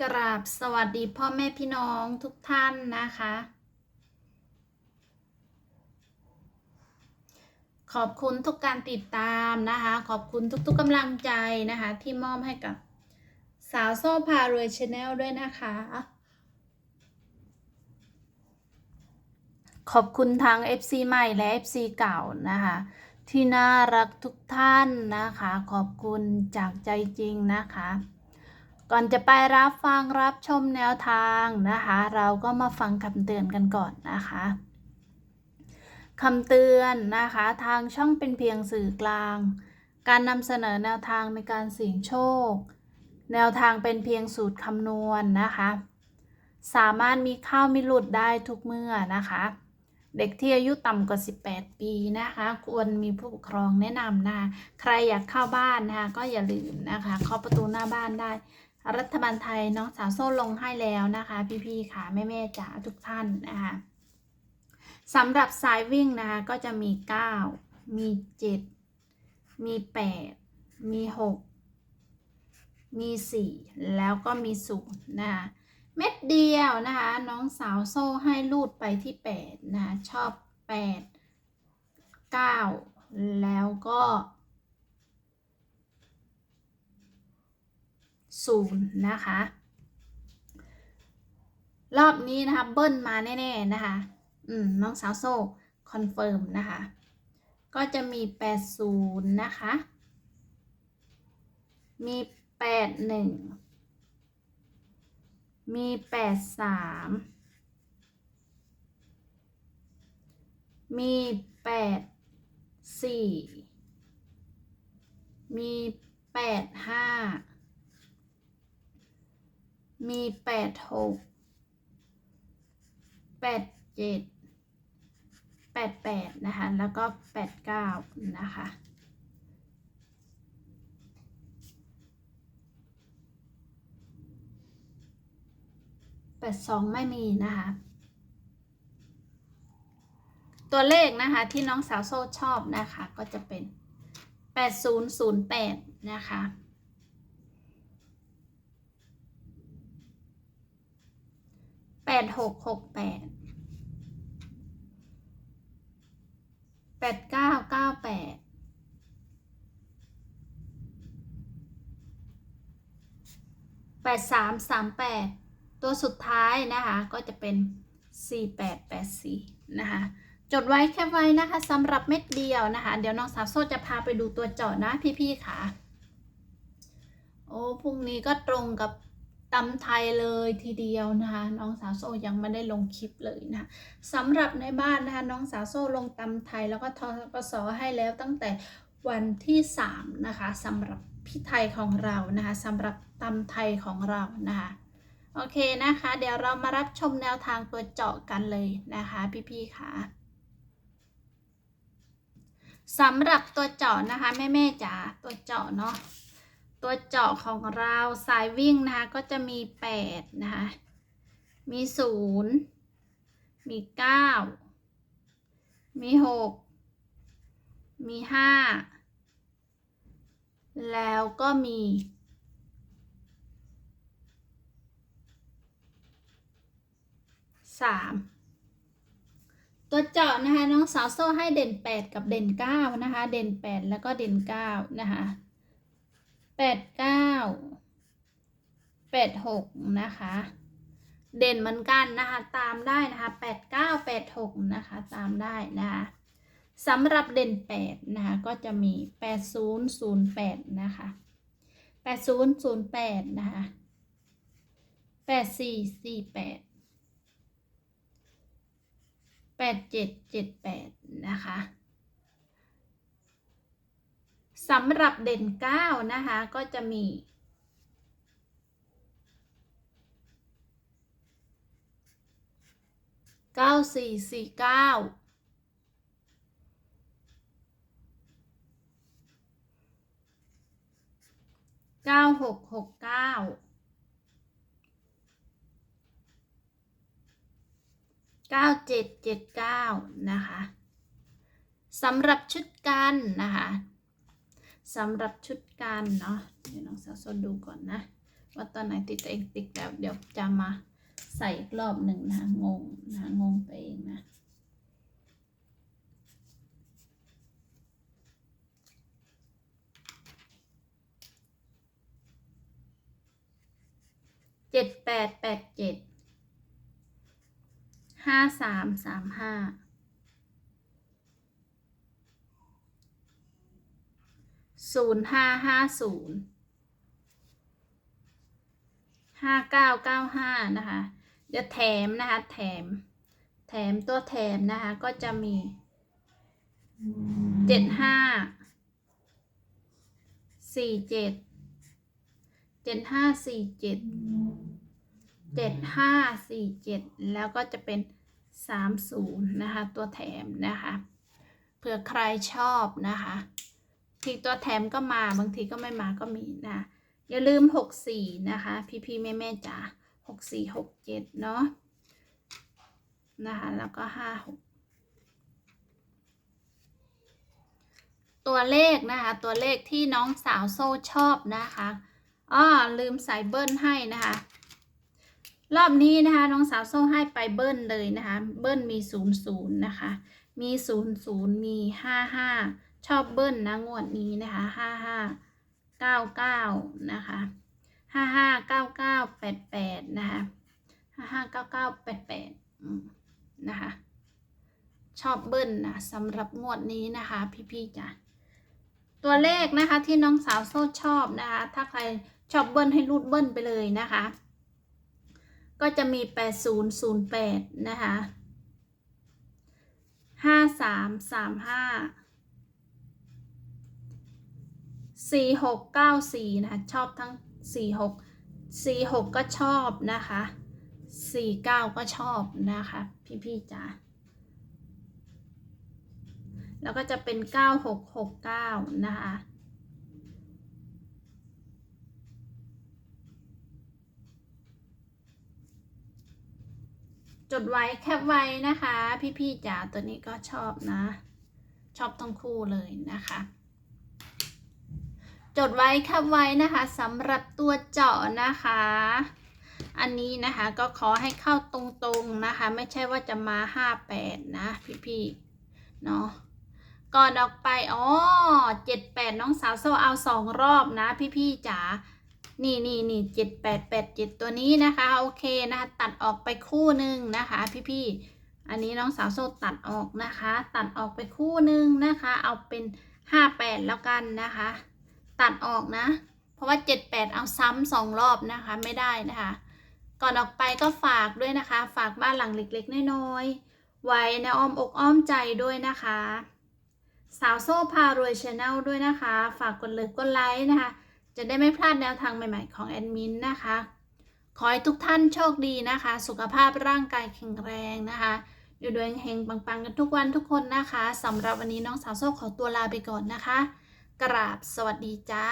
กราบสวัสดีพ่อแม่พี่น้องทุกท่านนะคะ ขอบคุณทุกการติดตามนะคะ ขอบคุณทุกๆกำลังใจนะคะ ที่มอบให้กับสาวโซ่พารวยชาแนลด้วยนะคะ ขอบคุณทาง FC ใหม่และ FC เก่านะคะ ที่น่ารักทุกท่านนะคะ ขอบคุณจากใจจริงนะคะ ก่อนจะไปรับฟังรับชมแนวทางนะคะ เราก็มาฟังคำเตือนกันก่อนนะคะคำเตือนนะคะ ทางช่องเป็นเพียงสื่อกลาง การนำเสนอแนวทางในการเสี่ยงโชค แนวทางเป็นเพียงสูตรคำนวณนะคะ สามารถมีเข้ามีหลุดได้ทุกเมื่อนะคะ เด็กที่อายุต่ำกว่า 18 ปีนะคะ ควรมีผู้ปกครองแนะนำนะคะใครอยากเข้าบ้านนะคะก็อย่าลืมนะคะเคาะประตูหน้าบ้านได้ รัฐบาลไทยน้องสาวโซ่ลงให้แล้วนะคะ พี่ๆค่ะ แม่ๆจ๋าทุกท่านนะคะสำหรับสายวิ่งนะคะ ก็จะมี 9 มี 7 มี 8 มี 6 มี 4 แล้วก็มี0นะคะเม็ดเดียวนะคะ น้องสาวโซ่ให้ลูดไปที่ 8 นะคะ ชอบ 8 9 แล้วก็ ศูนย์นะคะ รอบนี้นะคะเบิ้ลมาแน่ๆนะคะ อืมน้องสาวโซ่คอนเฟิร์มนะคะ ก็จะมี 80 นะคะ มี 81 มี 83มี84มี85 มีแปดหกแปดเจ็ดแปดแปดนะคะ แล้วก็แปดเก้านะคะ แปดสองไม่มีนะคะ ตัวเลขนะคะที่น้องสาวโซ่ชอบนะคะก็จะเป็นแปดศูนย์ศูนย์แปดนะคะ แป ดหกหกแปดแปดเก้าเก้าแปดแปดสามสามแปดตัวสุดท้ายนะคะก็จะเป็นสี่แปดแปดสี่นะคะจดไว้แค่ไว้นะคะสำหรับเม็ดเดียวนะคะ เดี๋ยวน้องสาวโซ่จะพาไปดูตัวเจาะนะพี่ๆค่ะ โอ้พรุ่งนี้ก็ตรงกับ ตำไทยเลยทีเดียวนะคะน้องสาวโซ่ยังไม่ได้ลงคลิปเลยนะคะสำหรับในบ้านนะคะน้องสาวโซ่ลงตำไทยแล้วก็ทกสให้แล้วตั้งแต่วันที่ 3 นะคะสำหรับพี่ไทยของเรานะคะสำหรับตำไทยของเรานะคะโอเคนะคะ เดี๋ยวเรามารับชมแนวทางตัวเจาะกันเลยนะคะพี่ๆค่ะสำหรับตัวเจาะนะคะแม่ๆจ๋าตัวเจาะเนาะ ตัวเจาะของเราสายวิ่งนะคะ ก็จะมี8นะคะ มี 0 มี 9 มี 6 มี 5 แล้วก็มี3ตัวเจาะนะคะน้องสาวโซ่ให้เด่น 8 กับเด่น 9 นะคะ เด่น 8 แล้วก็เด่น 9 นะคะ แปดเก้าแปดหกนะคะ เด่นเหมือนกันนะคะ ตามได้นะคะแปดเก้าแปดหกนะคะ ตามได้นะคะสำหรับเด่นแปดนะคะ ก็จะมีแปดศูนย์ศูนย์แปดนะคะแปดศูนย์ศูนย์แปดนะคะแปดสี่สี่แปดแปดเจ็ดเจ็ดแปดนะคะ สำหรับเด่นเก้านะคะ ก็จะมี เก้าสี่สี่เก้าเก้าหกหกเก้าเก้าเจ็ดเจ็ดเก้านะคะสำหรับชุดกันนะคะ สำหรับชุดกันเนาะเดี๋ยวน้องสาวสดดูก่อนนะ ว่าตอนไหนติดตัวเองติดแล้วเดี๋ยวจะมาใส่อีกรอบหนึ่งนะงงนะงงไปเองนะเจ็ดแปดแปดเจ็ดห้าสามสามห้า ศูนย์ห้าห้าศูนย์ห้าเก้าเก้าห้านะคะเดี๋ยวแถมนะคะแถม แถมตัวแถมนะคะก็จะมีเจ็ดห้าสี่เจ็ดเจ็ดห้าสี่เจ็ดเจ็ดห้าสี่เจ็ดแล้วก็จะเป็นสามศูนย์นะคะ ตัวแถมนะคะเผื่อใครชอบนะคะ ทีตัวแถมก็มาบางทีก็ไม่มาก็มีนะ อย่าลืมหกสี่นะคะ พี่พี่แม่แม่ๆจ๋าหกสี่หกเจ็ดเนาะนะคะ แล้วก็ห้าหกตัวเลขนะคะ ตัวเลขที่น้องสาวโซ่ชอบนะคะอ้อลืมใส่เบิ้ลให้นะคะ รอบนี้นะคะ น้องสาวโซ่ให้ไปเบิ้ลเลยนะคะ เบิ้ลมีศูนย์ศูนย์นะคะ มีศูนย์ศูนย์มีห้าห้า ชอบเบิ้ลนะงวดนี้นะคะห้าห้าเก้าเก้านะคะห้าห้าเก้าเก้าแปดแปดนะคะห้าห้าเก้าเก้าแปดแปดนะคะชอบเบิ้ลนะสำหรับงวดนี้นะคะ พี่ๆจ้ะตัวเลขนะคะที่น้องสาวโซ่ชอบนะคะ ถ้าใครชอบเบิ้ลให้รูดเบิ้ลไปเลยนะคะ ก็จะมี 8008 นะคะ 5335 4694 นะคะ ชอบทั้ง 46 46 ก็ชอบนะคะ 49 ก็ชอบนะคะ พี่ๆจ๋าแล้วก็จะเป็น 9669 นะคะ จดไว้แคปไว้นะคะ พี่ๆจ๋าตัวนี้ก็ชอบนะ ชอบทั้งคู่เลยนะคะ จดไว้คปไว้นะคะสำหรับตัวเจาะนะคะ อันนี้นะคะก็ขอให้เข้าตรงๆนะคะ ไม่ใช่ว่าจะมา58นะพี่ๆเนาะก่อนออกไปอ๋อ78น้องสาวโซเอาสองรอบนะ พี่ๆจ๋านี่นี่นี่เจ็ดแปดแปดเจ็ดตัวนี้นะคะโอเคนะคะตัดออกไปคู่หนึ่งนะคะ พี่ๆอันนี้น้องสาวโซตัดออกนะคะ ตัดออกไปคู่หนึ่งนะคะ เอาเป็นห้าแปดแล้วกันนะคะ ตัดออกนะ เพราะว่าเจ็ดแปดเอาซ้ำสองรอบนะคะ ไม่ได้นะคะ ก่อนออกไปก็ฝากด้วยนะคะ ฝากบ้านหลังเล็กๆน้อยๆไว้ในอ้อมอกอ้อมใจด้วยนะคะ สาวโซ่พารวยชาแนลด้วยนะคะ ฝากกดเลิฟกดไลค์นะคะ จะได้ไม่พลาดแนวทางใหม่ๆของแอดมินนะคะ ขอให้ทุกท่านโชคดีนะคะ สุขภาพร่างกายแข็งแรงนะคะอยู่ด้วยเฮงปังๆกันทุกวันทุกคนนะคะสำหรับวันนี้น้องสาวโซ่ขอตัวลาไปก่อนนะคะ กราบสวัสดีจ้า